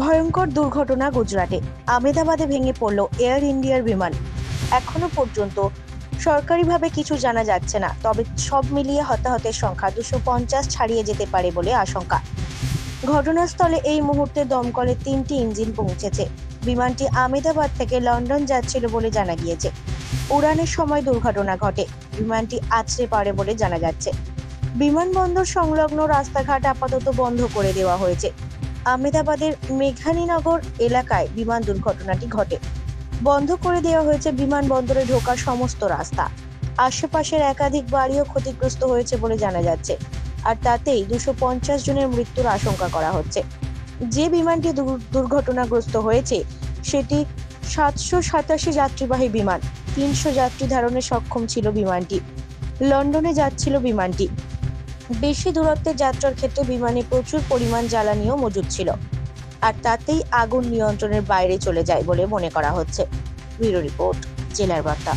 ভয়ঙ্কর দুর্ঘটনা গুজরাটে। আমেদাবাদে ভেঙে পড়ল এয়ার ইন্ডিয়ার বিমান। এখনও পর্যন্ত সরকারিভাবে কিছু জানা যাচ্ছে না, তবে সব মিলিয়ে হতাহতের সংখ্যা দুশো পঞ্চাশ ছাড়িয়ে যেতে পারে বলে আশঙ্কা। ঘটনাস্থলে এই মুহূর্তে দমকলের তিনটি ইঞ্জিন পৌঁছেছে। বিমানটি আমেদাবাদ থেকে লন্ডন যাচ্ছিল বলে জানা গিয়েছে। উড়ানের সময় দুর্ঘটনা ঘটে, বিমানটি আছড়ে পারে বলে জানা যাচ্ছে। বিমানবন্দর সংলগ্ন রাস্তাঘাট আপাতত বন্ধ করে দেওয়া হয়েছে। আহমেদাবাদের মেঘানীনগর এলাকায় বিমান দুর্ঘটনাটি ঘটে। বন্ধ করে দেওয়া হয়েছে বিমানবন্দরে ঢোকার সমস্ত রাস্তা। আশেপাশের একাধিক বাড়িও ক্ষতিগ্রস্ত হয়েছে বলে জানা যাচ্ছে। আর তাতেই দুশো পঞ্চাশ জনের মৃত্যুর আশঙ্কা করা হচ্ছে। যে বিমানটি দুর- দুর্ঘটনাগ্রস্ত হয়েছে, সেটি সাতশো সাতাশি যাত্রীবাহী বিমান, তিনশো যাত্রী ধারণে সক্ষম ছিল বিমানটি। লন্ডনে যাচ্ছিল বিমানটি। বেশি দূরত্বে যাত্রার ক্ষেত্রে বিমানে প্রচুর পরিমাণ জ্বালানিও মজুদ ছিল। আর তাতেই আগুন নিয়ন্ত্রণের বাইরে চলে যায় বলে মনে করা হচ্ছে। ব্যুরো রিপোর্ট, জেলার বার্তা।